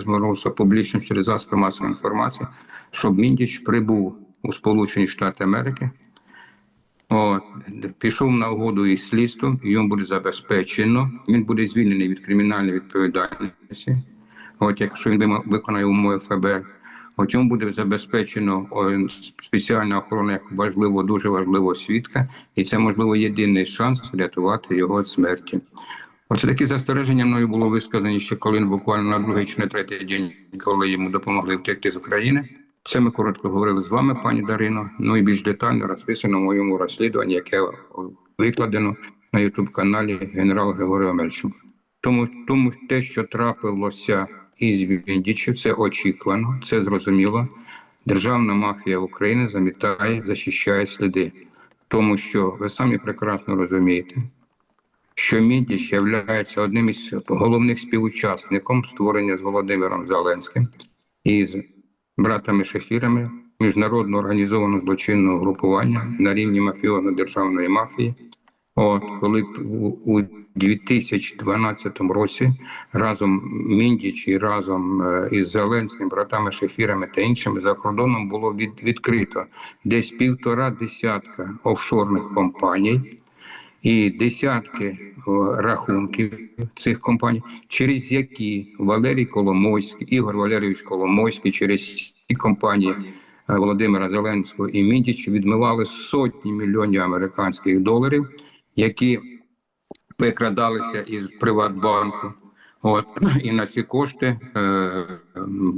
звернувся публічно через засоби масової інформації, щоб Міндіч прибув у Сполучені Штати Америки. От, пішов на угоду із слідством, йому буде забезпечено. Він буде звільнений від кримінальної відповідальності. От якщо він виконає умови ФБР, от йому буде забезпечено спеціальна охорона як важливо, дуже важливого свідка, і це можливо єдиний шанс врятувати його від смерті. Оце такі застереження мною було висказані ще коли буквально на другий чи на третій день, коли йому допомогли втекти з України. Це ми коротко говорили з вами, пані Дарино. Ну і більш детально розписано в моєму розслідуванні, яке викладено на ютуб каналі генерал Григорій Омельченко. Тому, тому те, що трапилося із Віндічі, це очікувано, це зрозуміло. Державна мафія України замітає, захищає сліди, тому що ви самі прекрасно розумієте, що Міндіч є одним із головних співучасником створення з Володимиром Зеленським і з братами Шефірами міжнародно організованого злочинного групування на рівні мафіозно-державної мафії. От коли у 2012 році разом Міндіч і разом е, із Зеленським, братами Шефірами та іншими за кордоном було від, відкрито десь півтора десятка офшорних компаній і десятки рахунків цих компаній, через які Валерій Коломойський, Ігор Валерійович Коломойський, через ці компанії е, Володимира Зеленського і Міндіч відмивали сотні мільйонів американських доларів, які викрадалися із Приватбанку. От і на ці кошти е,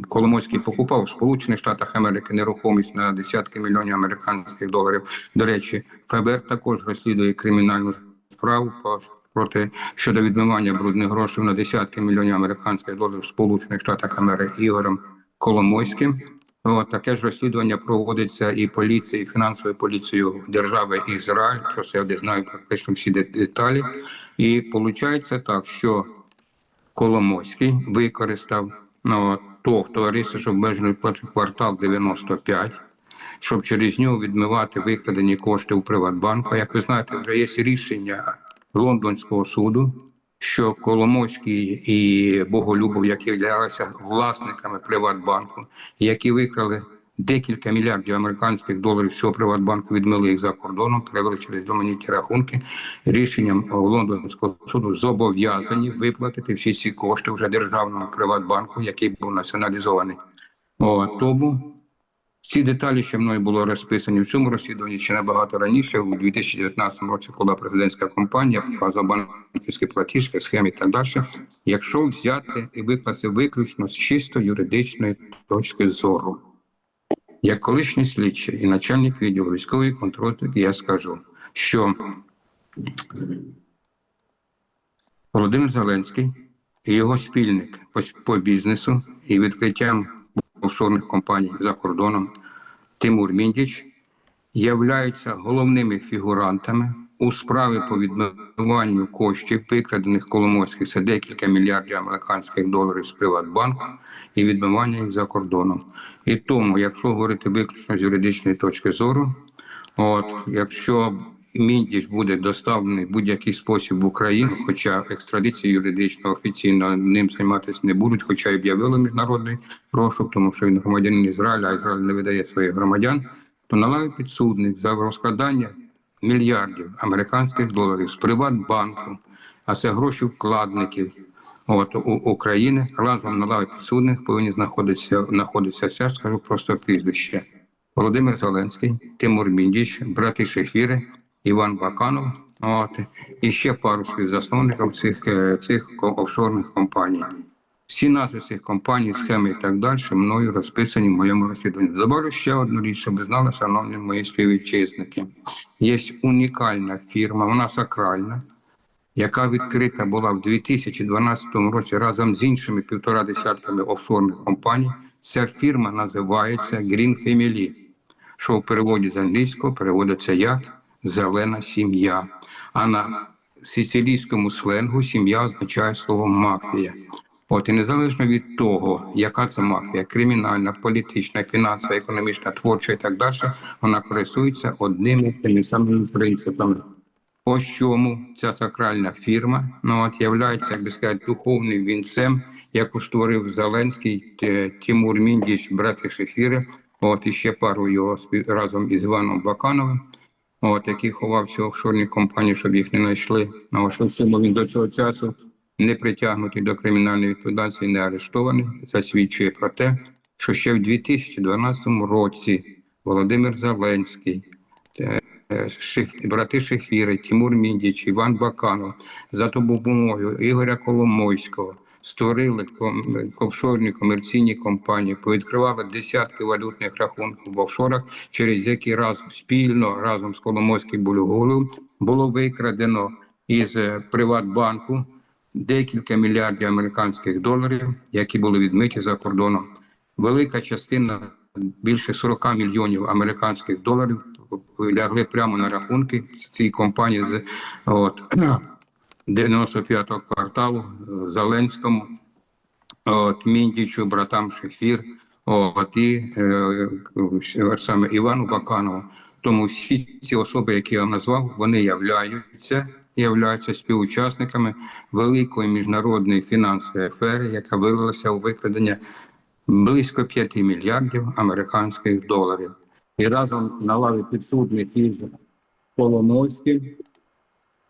Коломойський покупав в Сполучених Штатах Америки нерухомість на десятки мільйонів американських доларів. До речі, ФБР також розслідує кримінальну справу проти щодо відмивання брудних грошей на десятки мільйонів американських доларів в Сполучених Штатах Америки Ігорем Коломойським. От таке ж розслідування проводиться і поліцією, і фінансовою поліцією держави Ізраїль. Про це я знаю практично всі деталі. І виходить так, що Коломойський використав ну, то товариство, що обмежений квартал 95, щоб через нього відмивати викрадені кошти у Приватбанку. Як ви знаєте, вже є рішення лондонського суду, що Коломойський і Боголюбов, які являлися власниками Приватбанку, які викрали декілька мільярдів американських доларів всього Приватбанку, відмили їх за кордоном, перевели через доманіті рахунки. Рішенням лондонського суду зобов'язані виплатити всі ці кошти вже державному Приватбанку, який був націоналізований. О, тому ці деталі ще мною було розписані в цьому розслідуванні ще набагато раніше, у 2019 році, коли президентська компанія показувала банківські платіжки, схеми і так далі. Якщо взяти і викласти виключно з чисто юридичної точки зору, як колишній слідчий і начальник відділу військової контррозвідки, я скажу, що Володимир Зеленський і його спільник по, по бізнесу і відкриттям офшорних компаній за кордоном Тимур Міндіч являються головними фігурантами у справі по відмиванню коштів, викрадених Коломойських, це декілька мільярдів американських доларів з Приватбанку і відмивання їх за кордоном. І тому, якщо говорити виключно з юридичної точки зору, от якщо Міндіч буде доставлений в будь-який спосіб в Україну, хоча екстрадиції юридично офіційно ним займатися не будуть, хоча й об'явили міжнародний розшук, тому що він громадянин Ізраїля, а Ізраїль не видає своїх громадян, то належить підсудник за розкрадання мільярдів американських доларів з Приватбанку, а це гроші вкладників. От у України разом на лаві підсудних повинні знаходитися знаходитися все, скажу просто прізвище. Володимир Зеленський, Тимур Міндіч, брати Шефіри, Іван Баканов. От і ще пару співзасновників цих, е, цих офшорних компаній. Всі назви цих компаній, схеми і так далі мною розписані в моєму розслідуванні. Добавлю ще одну річ, щоб ви знали, шановні мої співвітчизники. Є унікальна фірма, вона сакральна, яка відкрита була в 2012 році разом з іншими півтора десятками офшорних компаній. Ця фірма називається Green Family, що в переводі з англійського переводиться як зелена сім'я. А на сицилійському сленгу сім'я означає слово мафія. От і незалежно від того, яка це мафія, кримінальна, політична, фінансова, економічна, творча і так далі, вона користується одними тими самими принципами. Ось чому ця сакральна фірма ну, от, являється, як би сказати, духовним вінцем, яку створив Зеленський, Тимур Міндіч, брати Шефіри, от і ще пару його разом із Іваном Бакановим, от який ховався в офшорній компанії, щоб їх не знайшли. Ну, що чому він до цього часу не притягнутий до кримінальної відповідальності, не арештований, засвідчує про те, що ще в 2012 році Володимир Зеленський, е, е, брати Шефіри, Тимур Міндіч, Іван Баканов за допомогою Ігоря Коломойського створили офшорні комерційні компанії, повідкривали десятки валютних рахунків в офшорах, через які разом спільно разом з Коломойським Бульголом було викрадено із е, Приватбанку декілька мільярдів американських доларів, які були відмиті за кордоном. Велика частина більше 40 мільйонів американських доларів лягли прямо на рахунки цієї компанії з от 95-го кварталу е, Зеленському, от Міндічу, братам Шефір, от і е, е, саме Івану Баканову. Тому всі ці особи, які я назвав, вони являються, являються співучасниками великої міжнародної фінансової афери, яка вилилася у викрадення близько 5 мільярдів американських доларів. І разом на лаві підсудних із Коломойським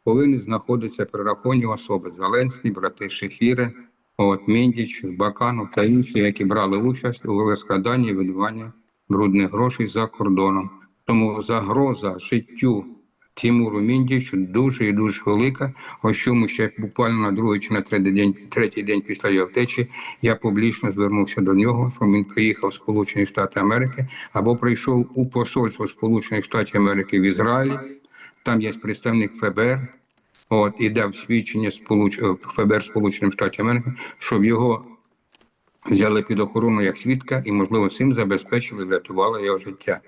повинні знаходитися прираховані особи Зеленський, брати Шефіри, от Міндіч, Баканов та інші, які брали участь у розкраданні і видуванні брудних грошей за кордоном. Тому загроза життю Тимуру Міндічу дуже і дуже велика. Ось чому ще буквально на другий чи на третій день, третій день після його втечі я публічно звернувся до нього, щоб він приїхав в Сполучені Штати Америки або прийшов у посольство Сполучених Штатів Америки в Ізраїлі. Там є представник ФБР, от і дав свідчення Сполуч... е, ФБР Сполученим Штатів Америки, щоб його взяли під охорону як свідка і, можливо, цим забезпечили, врятували його життя.